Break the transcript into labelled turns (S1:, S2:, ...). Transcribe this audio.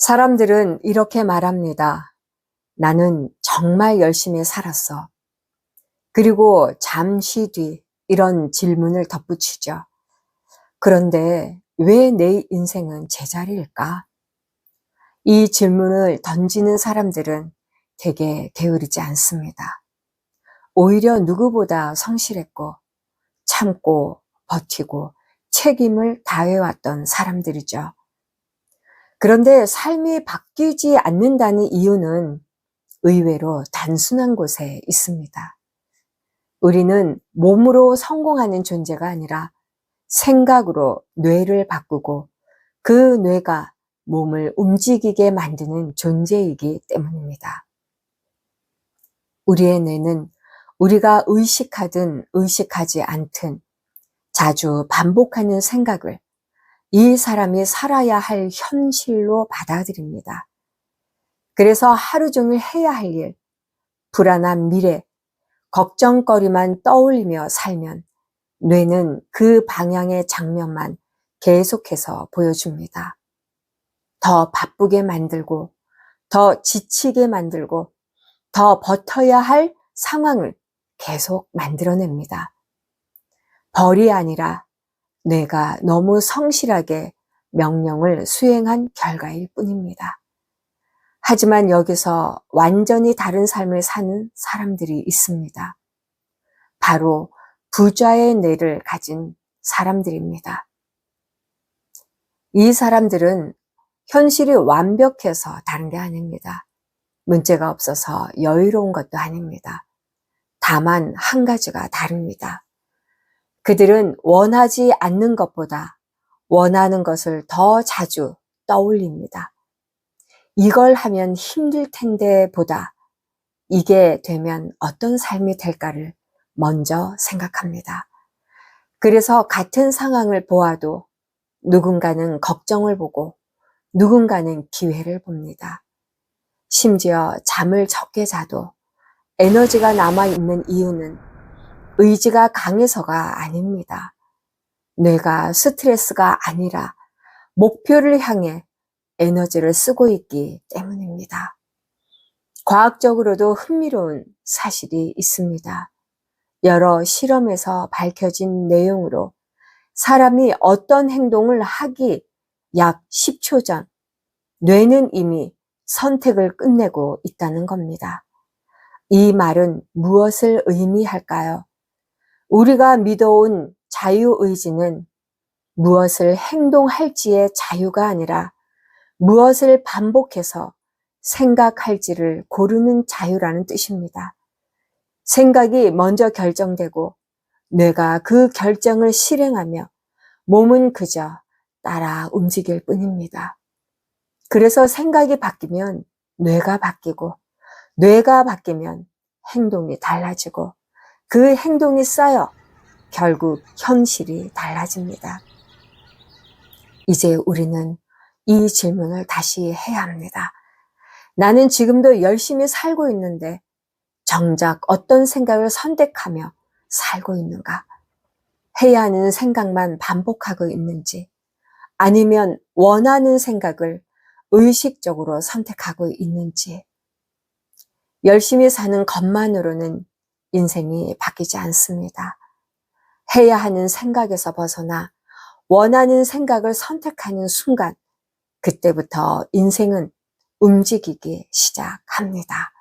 S1: 사람들은 이렇게 말합니다. 나는 정말 열심히 살았어. 그리고 잠시 뒤 이런 질문을 덧붙이죠. 그런데 왜 내 인생은 제자리일까? 이 질문을 던지는 사람들은 되게 게으르지 않습니다. 오히려 누구보다 성실했고 참고 버티고 책임을 다해왔던 사람들이죠. 그런데 삶이 바뀌지 않는다는 이유는 의외로 단순한 곳에 있습니다. 우리는 몸으로 성공하는 존재가 아니라 생각으로 뇌를 바꾸고 그 뇌가 몸을 움직이게 만드는 존재이기 때문입니다. 우리의 뇌는 우리가 의식하든 의식하지 않든 자주 반복하는 생각을 이 사람이 살아야 할 현실로 받아들입니다. 그래서 하루 종일 해야 할 일, 불안한 미래, 걱정거리만 떠올리며 살면 뇌는 그 방향의 장면만 계속해서 보여줍니다. 더 바쁘게 만들고, 더 지치게 만들고, 더 버텨야 할 상황을 계속 만들어냅니다. 벌이 아니라 뇌가 너무 성실하게 명령을 수행한 결과일 뿐입니다. 하지만 여기서 완전히 다른 삶을 사는 사람들이 있습니다. 바로 부자의 뇌를 가진 사람들입니다. 이 사람들은 현실이 완벽해서 다른 게 아닙니다. 문제가 없어서 여유로운 것도 아닙니다. 다만 한 가지가 다릅니다. 그들은 원하지 않는 것보다 원하는 것을 더 자주 떠올립니다. 이걸 하면 힘들 텐데 보다 이게 되면 어떤 삶이 될까를 먼저 생각합니다. 그래서 같은 상황을 보아도 누군가는 걱정을 보고 누군가는 기회를 봅니다. 심지어 잠을 적게 자도 에너지가 남아있는 이유는 의지가 강해서가 아닙니다. 뇌가 스트레스가 아니라 목표를 향해 에너지를 쓰고 있기 때문입니다. 과학적으로도 흥미로운 사실이 있습니다. 여러 실험에서 밝혀진 내용으로 사람이 어떤 행동을 하기 약 10초 전 뇌는 이미 선택을 끝내고 있다는 겁니다. 이 말은 무엇을 의미할까요? 우리가 믿어온 자유의지는 무엇을 행동할지의 자유가 아니라 무엇을 반복해서 생각할지를 고르는 자유라는 뜻입니다. 생각이 먼저 결정되고 뇌가 그 결정을 실행하며 몸은 그저 따라 움직일 뿐입니다. 그래서 생각이 바뀌면 뇌가 바뀌고 뇌가 바뀌면 행동이 달라지고 그 행동이 쌓여 결국 현실이 달라집니다. 이제 우리는 이 질문을 다시 해야 합니다. 나는 지금도 열심히 살고 있는데 정작 어떤 생각을 선택하며 살고 있는가? 해야 하는 생각만 반복하고 있는지 아니면 원하는 생각을 의식적으로 선택하고 있는지 열심히 사는 것만으로는 인생이 바뀌지 않습니다. 해야 하는 생각에서 벗어나 원하는 생각을 선택하는 순간, 그때부터 인생은 움직이기 시작합니다.